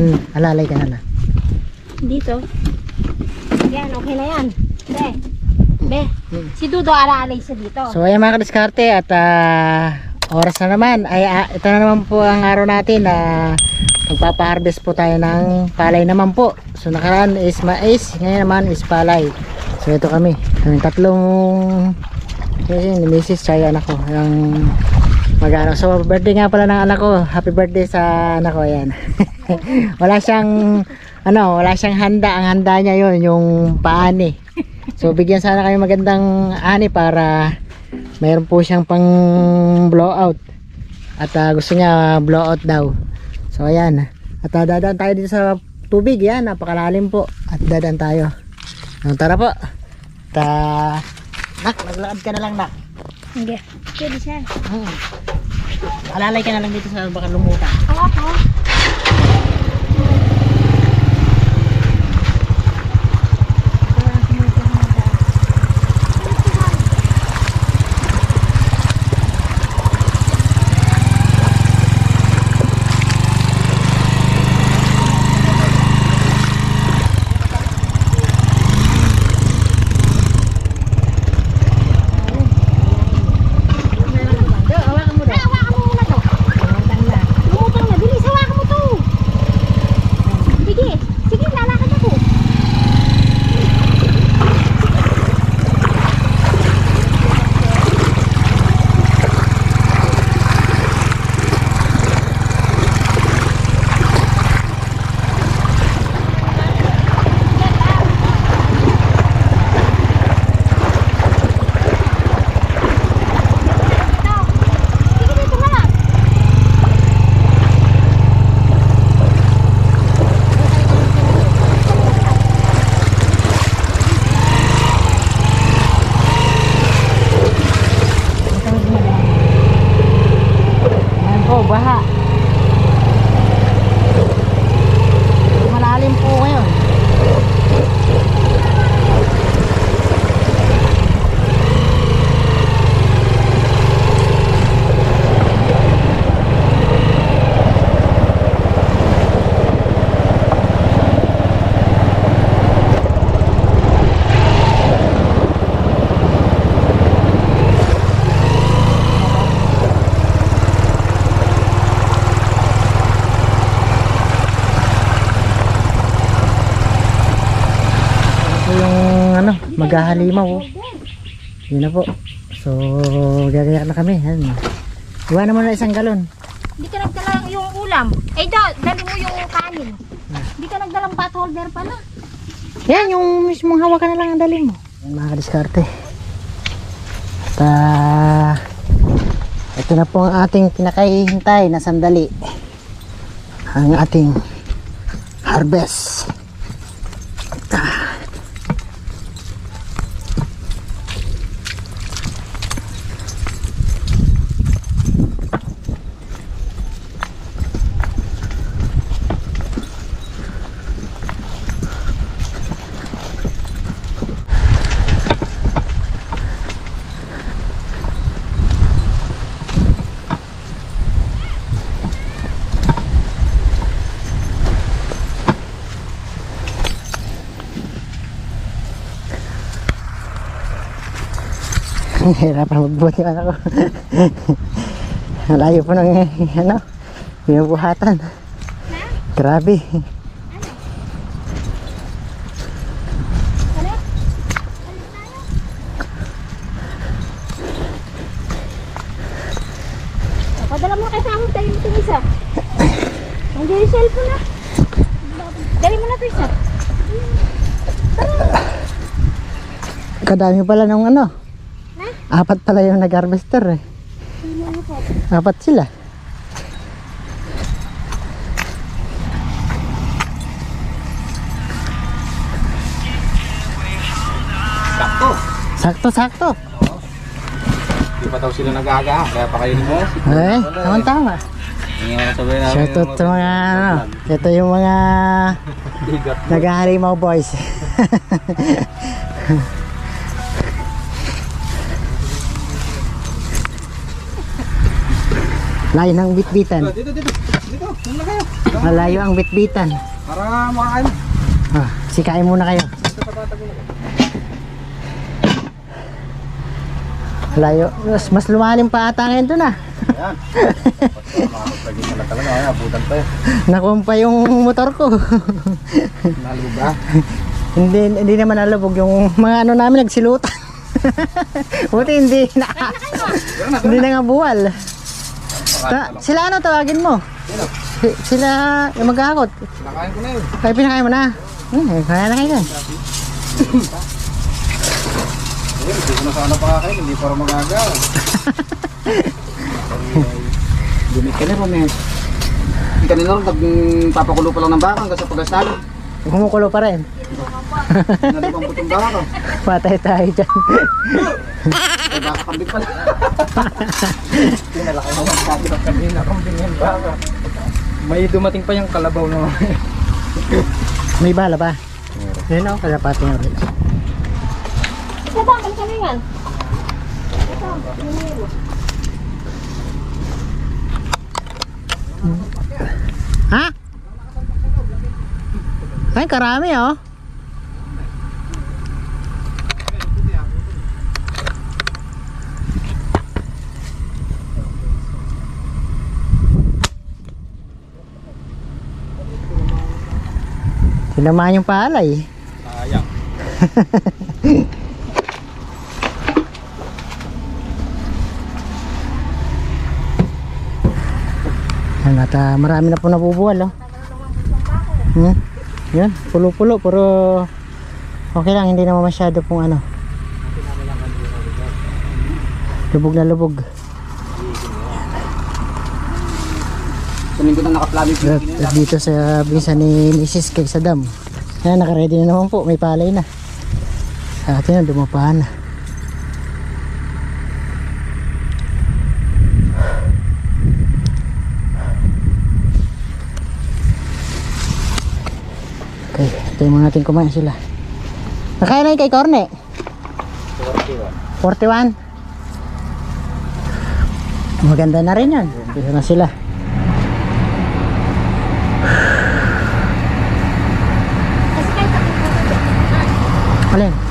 An alalay ka na lang. Dito. Yan, okay na yan. Be. Be. Si Dudo alaalay siya dito. So ayan mga kadiskarte at ah, oras na naman. Ay, ah, ito na naman po ang araw natin na magpapa-harvest po tayo ng palay naman po. So nakaraan is mais, ngayon naman is palay. So ito kami. Kaming tatlong kasi ni Mrs. Chaya anak ko. Yung mag-ano. So birthday nga pala ng anak ko. Happy birthday sa anak ko. Ayan. wala siyang ano, wala siyang handa. Ang handa niya yon yung paani. So bigyan sana kayo magandang ani para mayroon po siyang pang blowout. At ah, gusto niya blowout daw. So ayan. At uh, dadaan tayo dito sa tubig. Yan, napakalalim po. At dadaan tayo. Uh, tara po. At ah, nak, maglakad ka na lang nak. Sige. Pwede siya. Hmm. Alalay ka na lang dito sa baka lumutan. Oo, oo. Hawakan maghahalimaw. oh. Yun na po. So, gagayak na kami. Yan. Iwanan mo na isang galon. Hindi ka nagdala yung ulam. Eh, do, dali mo yung kanin. Hindi ka nagdalang pot holder pa na. Yan, yung mismong hawakan na lang ang dali mo. Yan mga kadiskarte. At ah, ito na po ang ating pinakahihintay na sandali. Ang ating harvest. Hirapan magbuhat yung anak ko. Malayo po ng ano, binubuhatan. Grabe. Padala mo dali mo itong isa. Nandiyan yung cellphone na. Dali mo na ito isa. Kadami pala ng ano. Apat pala yung nag-harvester eh. Apat sila. Sakto. Sakto, sakto. Di pa daw sila nag-aaga, kaya pa kayo nito. Eh, tama tama. Shoutout sa mga ano. Ito yung mga Bigat. nag-ahalimaw boys. Layo ng bitbitan. Dito, dito. Dito. Saan na kayo? Malayo ang bitbitan. Para makakain. Ah, sikain muna kayo. Dito. Layo. Mas, mas lumalim pa ata ngayon doon ah. Ayan. Talaga. Ay, abutan pa eh. Nakumpa yung motor ko. Nalubog ba? hindi hindi naman nalubog yung mga ano namin nagsilutan. Buti hindi na hindi na nga buwal. Ta, sila ano tawagin mo? Si- Sila yung mag-aakot. Nakain ko na yun. Kaya pinakain mo na. Hmm, eh, kaya na kayo. Ayun, hindi ko na sana pakakain. Hindi para magaga. Gumit ka na rin eh. Kanina rin, nagpapakulo pa lang ng baka hanggang sa pagkastalo. Kumukulo pa rin. Nalibang putong baka. Patay tayo dyan. Kambing pala. Pinalaki naman sabi ng kanina kambing yung baka. May dumating pa yung kalabaw na. May bala ba? Yun ako, kalapati nga rin. Isa ba? Balikan mo yan. Ito. Ha? Ay, karami oh. Tinamaan yung palay. Sayang. Yan, at ah, marami na po nabubuwal oh. Hmm? Yan, pulo-pulo pero okay lang, hindi naman masyado pong ano. Lubog na lubog. Linggo na nakaplano yung at dito sa bisa ni Mrs. kay sa dam. Yan, nakaready na naman po, may palay na. Sa atin na, dumapahan na. Okay, ito yung mga natin kumain sila. Nakain na yung kay Corne? 41. Maganda na rin yan. Dito na sila. Alin?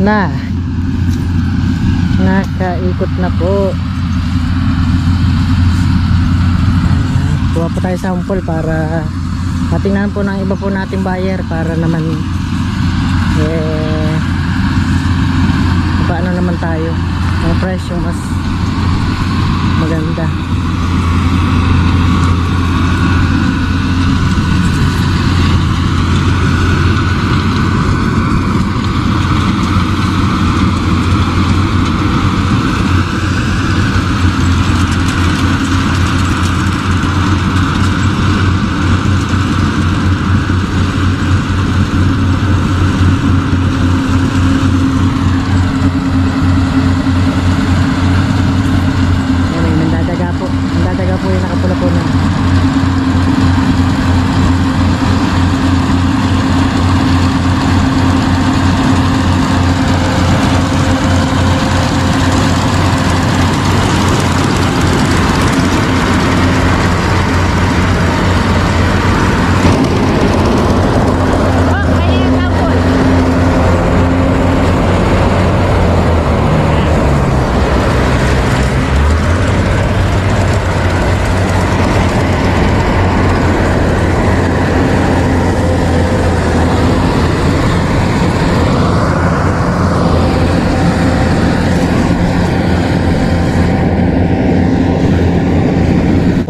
Na. Nakaikot na po. Kuha po tayo sample para matingnan po ng iba po nating buyer para naman eh paano naman tayo ang presyo mas maganda. Ayan, may nandadaga po. Nandadaga po yung nakapula po na. Oh, kaya yung hapon.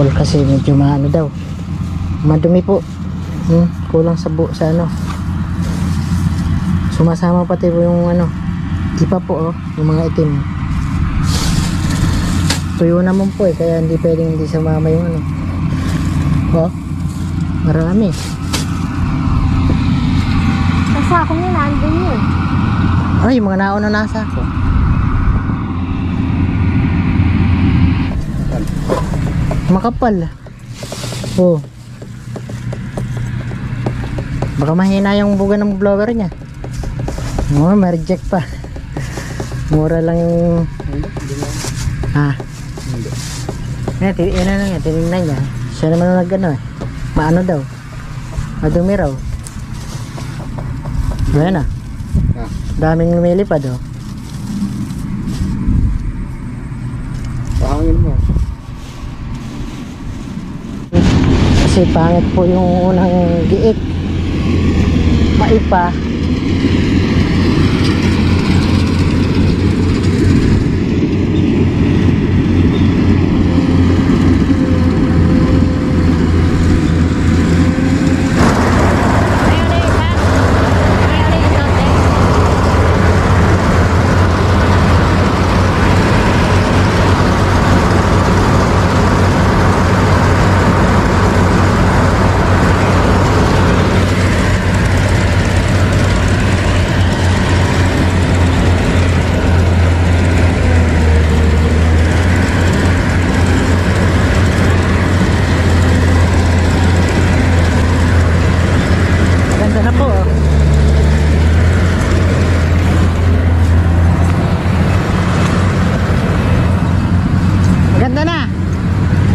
Full kasi medyo maano daw. Madumi po. Hmm, kulang sa bu sa ano. Sumasama pati po yung ano. Ipa po oh, yung mga itim. Tuyo naman po eh, kaya hindi pwedeng hindi sumama yung ano. Oh, marami. Kasi ako nga nandun yun. Ay, yung mga nauna nasa ako. Makapal. Oh. Baka mahina yung buga ng blower niya. Oh, may reject pa. Mura lang yung... Ah. Eh, ti- yan na lang yan, tinignan niya. Siya naman nag ano eh. Maano daw. Madumi raw. Ayan. Ah. Daming lumilipad oh. Pahangin mo. Kasi pangit po yung unang giik. Maipa. Ayaw na yun, ha? Ayaw na yun, lote. Ganda na po oh. Ganda na.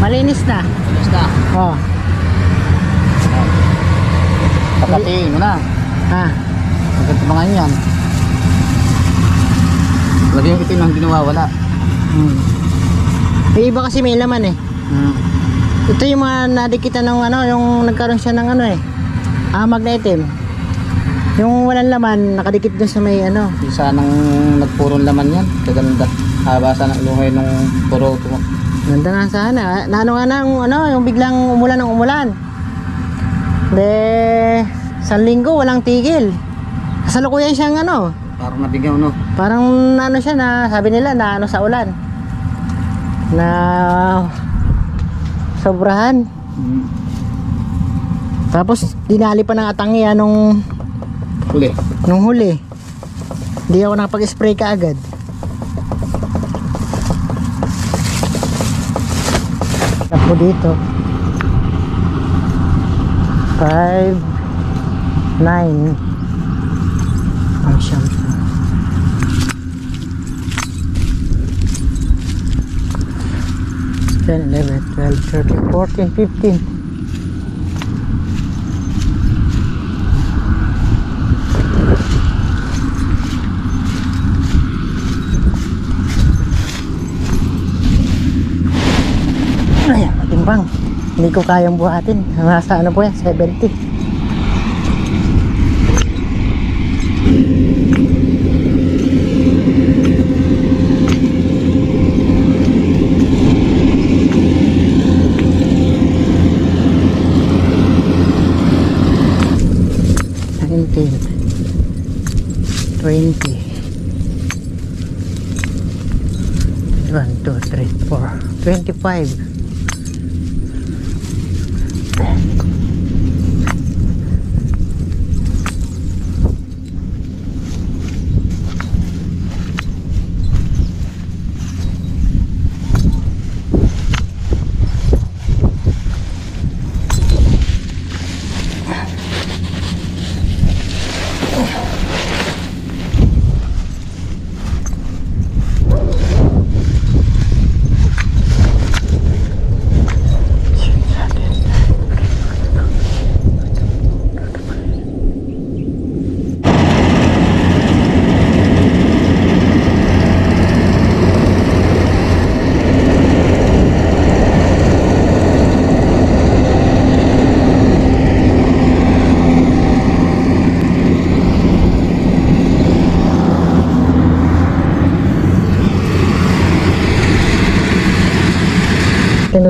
Malinis na. Basta. Oh. Papatiin mo na. Ah. Maganda mga yan. Lagi yung itim ang hindi nawawala. Hmm. Yung iba kasi may laman eh. Hmm. Ito yung mga nadikitan ng ano, yung nagkaroon siya ng ano eh. Amag na itim. Yung walang laman, nakadikit dun sa may ano. Isa nang nagpurong laman yan. Kaganda. Haba sa ng luhay nung puro tumo. Ganda nga sana. Na ano nga na, yung, ano, yung biglang umulan ng umulan. De, sa linggo, walang tigil. Kasalukuyan siyang ano, Parang nabigaw no. parang ano siya na, sabi nila na ano sa ulan. Na sobrahan. Hmm. Tapos dinali pa ng atangi nung, Huli. nung huli. Hindi ako nakapag-spray ka Tapo dito. 5 9 ang siyam. Ten, eleven, twelve, thirteen, fourteen, fifteen. hindi ko kayang buhatin. Nasa ano po yan 70 19 20 1, 2, 3, 4 25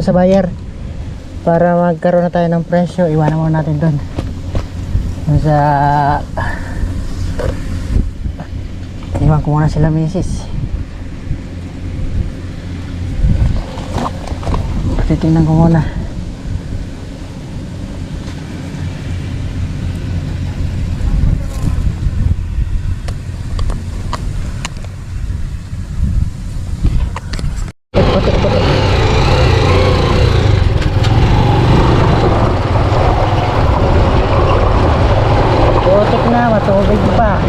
sa buyer. Para magkaroon na tayo ng presyo iwanan muna natin doon. Sa iwan ko muna sila misis. Titingnan ko muna Puti, puti. Putik na, matubig pa.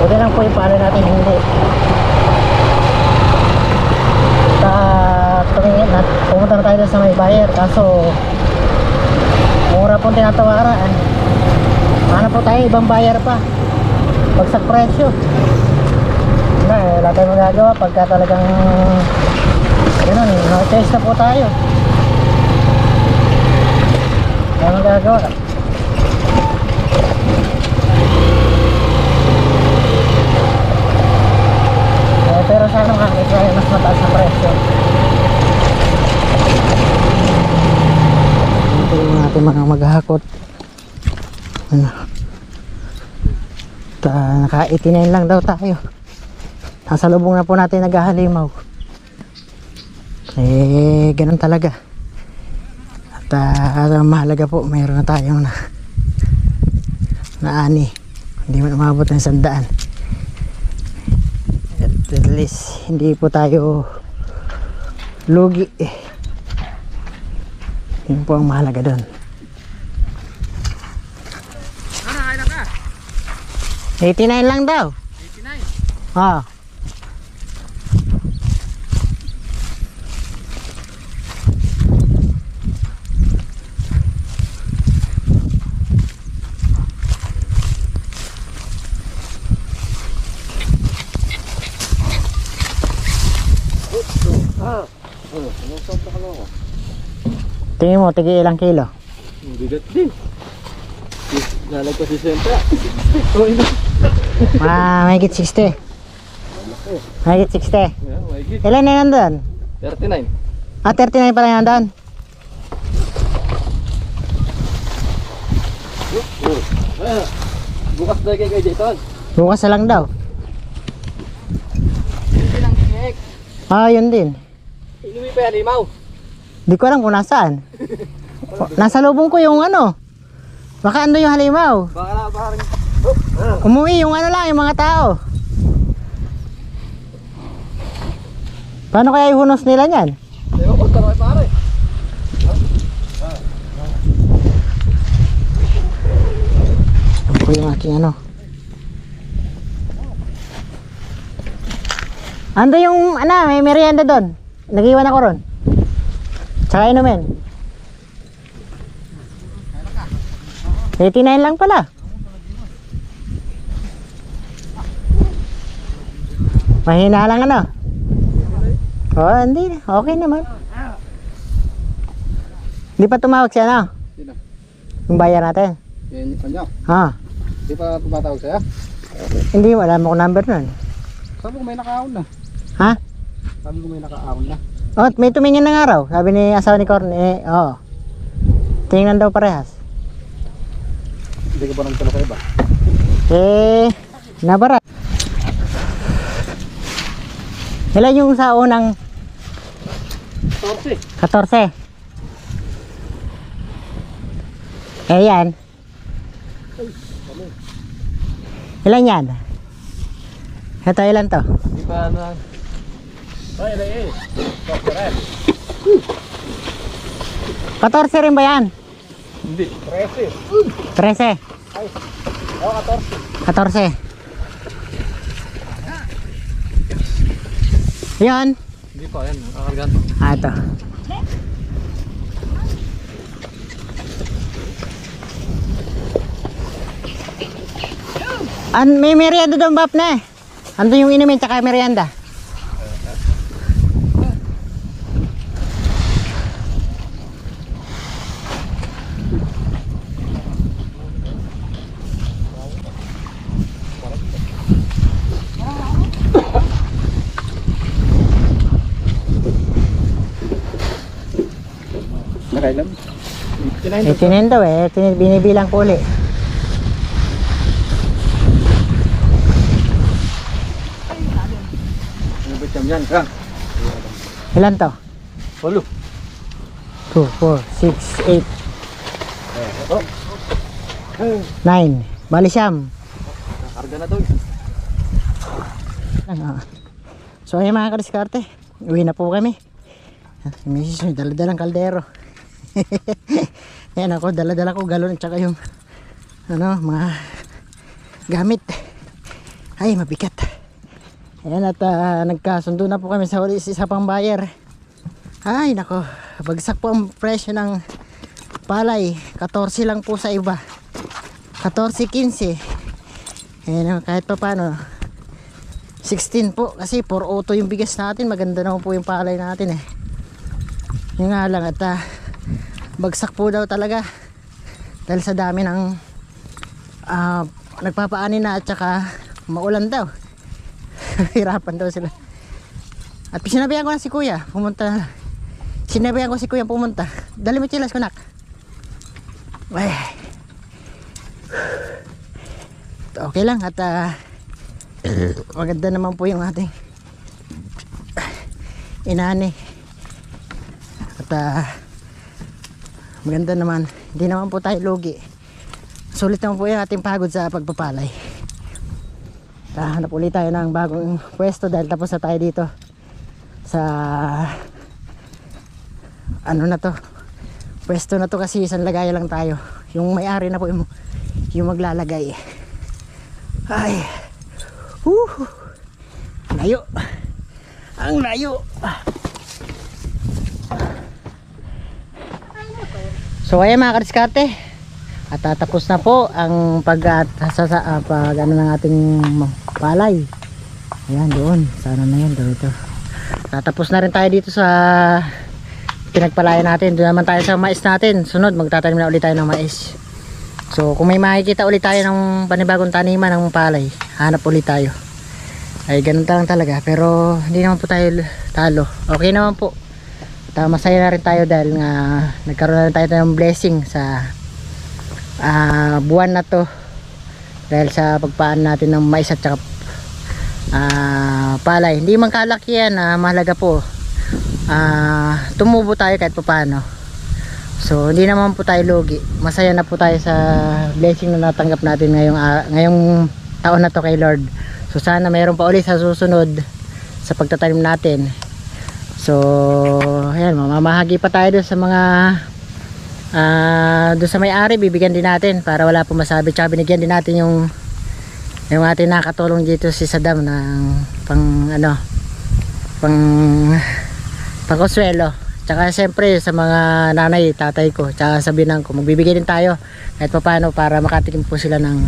Buti lang po yung paano natin hindi. Ta tumingin na pumunta na tayo doon sa may buyer kaso mura pong tinatawaran. Ano po tayo ibang buyer pa. Pagsak presyo. Na, eh, wala tayong magagawa pagka talagang ganun, choice na po tayo. Wala magagawa. Eh, pero sana makakita mas mataas na presyo. Yung ating mga maghahakot. Ano? Ta, naka-89 lang daw tayo. Nasa lubong na po natin naghahalimaw. Eh, ganun talaga. At ah, ang mahalaga po, mayroon na tayong na, na ani. Hindi man umabot ng sandaan at at least hindi po tayo lugi yun po ang mahalaga doon Ano, ka? 89 lang daw 89. ah Ah. Oh, na ako. tingin mo tigi ilang kilo Ang bigat din. Lalagpas si Senta. Oh, ina. ah mahigit 60 mahigit 60 Yeah, mahigit. ilan na nandun 39. ah 39 pa lang nandun Ah, bukas na kay kay Jayton. bukas na lang daw ah yun din Inuwi pa yan, limaw. Di ko alam kung nasaan. Nasa lubong ko yung ano. Baka ando yung halimaw. Baka parang... Umuwi yung ano lang, yung mga tao. Paano kaya ihunos nila yan? Ewan ko, pare. Ito po yung aking ano. Ando yung, ano, may merienda doon. Nag-iwan ako ron. Tsaka inumin. 89 lang pala. Mahina lang ano. Oh, hindi. Okay naman. Hindi pa tumawag siya, no? Yung bayan natin. Yan yung kanya. Ha? Di pa tumatawag sa'yo? Hindi, wala mo ko number nun. Sabi ko may nakaahon na. Ha? Sabi ko may nakaahon na. Oh, may tumingin ng araw. Sabi ni asawa ni Corn, eh, oo. Tingnan daw parehas. Hindi ka ba nagtala sa iba? Eh, nabarat. Ilan yung sa unang 14. 14? Eh yan. Ilan yan? Ito ilan to? Di ba na... Ay, ay, ay. 14 rin ba yan? Hindi. 13. 13? Oo, 14. 14. Yan. Hindi pa, yan. Nakakargan. Ah, ito. An may merienda doon, Bap, na eh. Andun yung inumin tsaka merienda. Eh, tinin daw eh. Binibilang ko uli. Ba siyam yan? Kang? Ilan to? Walo. 2, 4, 6, 8, Oh. 9. Bali siyam. Na to. Ah. So ayun mga kadiskarte, uwi na po kami. Mrs. may daladalang kaldero. Ayan ako, daladala ko galon tsaka yung ano, mga gamit. Ay, mabigat. Ayan at ah, nagkasundo na po kami sa uli sa isa pang buyer. Ay, nako, bagsak po ang presyo ng palay. 14 lang po sa iba. 14-15. Ayan, ah, kahit pa paano, 16 po kasi 4 auto yung bigas natin maganda naman po yung palay natin eh yun nga lang at ah, bagsak po daw talaga. Dahil sa dami ng ah, nagpapaani na at saka maulan daw. Hirapan daw sila. At sinabihan ko na si kuya pumunta. Sinabihan ko si kuya pumunta. Dali mo chilas kunak. Ay okay lang at ah, maganda naman po yung ating inani. At ah, maganda naman. Hindi naman po tayo lugi. Sulit naman po yung ating pagod sa pagpapalay. Hanap ulit tayo ng bagong pwesto dahil tapos na tayo dito sa ano na to? Pwesto na to kasi isang lagayan lang tayo. Yung may-ari na po yung, yung maglalagay. Ay. Woo! Layo. Ang layo. So ayan mga kadiskarte. At tatapos na po ang pag, sa, sa, ah, pag ano ng ating palay. Ayan doon. Sana na yan dito. Tatapos na rin tayo dito sa pinagpalayan natin. Doon naman tayo sa mais natin. Sunod magtatanim na ulit tayo ng mais. So kung may makikita ulit tayo ng panibagong taniman ng palay, hanap ulit tayo. Ay ganun lang talaga pero hindi naman po tayo talo. Okay naman po. At, ah, masaya na rin tayo dahil nga nagkaroon na rin tayo ng blessing sa ah, buwan na to. Dahil sa pagpaan natin ng mais at saka ah, palay. Hindi man kalaki yan, ah, mahalaga po. Ah, tumubo tayo kahit paano. So hindi naman po tayo lugi. Masaya na po tayo sa blessing na natanggap natin ngayong ah, ngayong taon na to kay Lord. So sana mayroon pa ulit sa susunod sa pagtatanim natin. So ayan, mamamahagi pa tayo doon sa mga ah doon sa may-ari bibigyan din natin para wala po masabi. Tsaka binigyan din natin yung yung ating nakatulong dito si Saddam ng pang ano pang pangkonsuelo. Tsaka siyempre sa mga nanay, tatay ko, tsaka sa binang ko, magbibigay din tayo kahit pa paano para makatikim po sila ng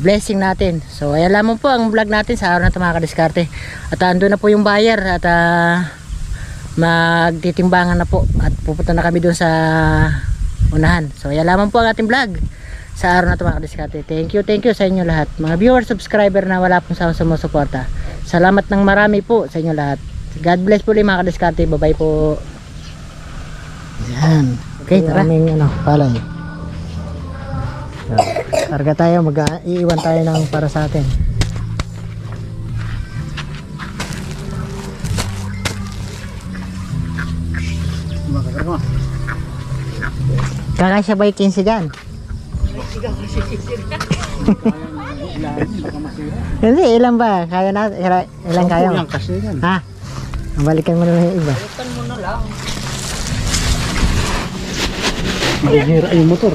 blessing natin. So ayan lamang po ang vlog natin sa araw na ito mga kadiskarte. At ando na po yung buyer at ah, magtitimbangan na po at pupunta na kami doon sa unahan. So ayan lamang po ang ating vlog sa araw na ito mga kadiskarte. Thank you, thank you sa inyo lahat. Mga viewers, subscriber na wala pong sa sumusuporta. Salamat ng marami po sa inyo lahat. God bless po ulit mga kadiskarte. Bye-bye po. Yan. Okay, tara. Aming ano, palay. Karga tayo, mag iiwan tayo ng para sa atin. Mo. Kakasya ba yung 15 dyan? Hindi, ilan ba? Kaya na, ilan, kaya mo? Yan kasi yan. Ha? Balikan mo na lang yung iba. Mahihira yung motor.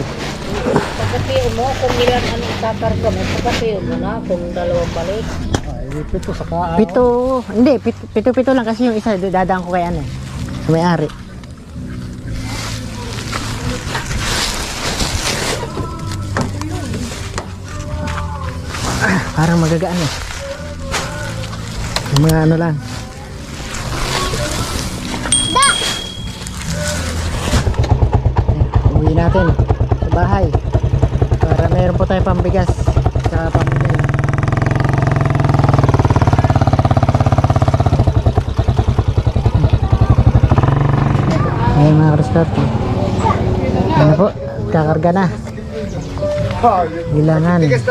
Pagkatiyo mo, kung ilan ano kakarga mo, pagkatiyo mo na kung dalawang balik. Ay, pito sa kaa. Pito, hindi, pito, pito, pito lang kasi yung isa, dadaan ko kay ano eh. Sa may-ari. Ah, parang magagaan eh. Yung mga ano lang. Uwi natin sa bahay. Para meron po tayo pambigas sa pambigas. Ayan mga karuskarte. Ano po? Kakarga na. Bilangan. Mga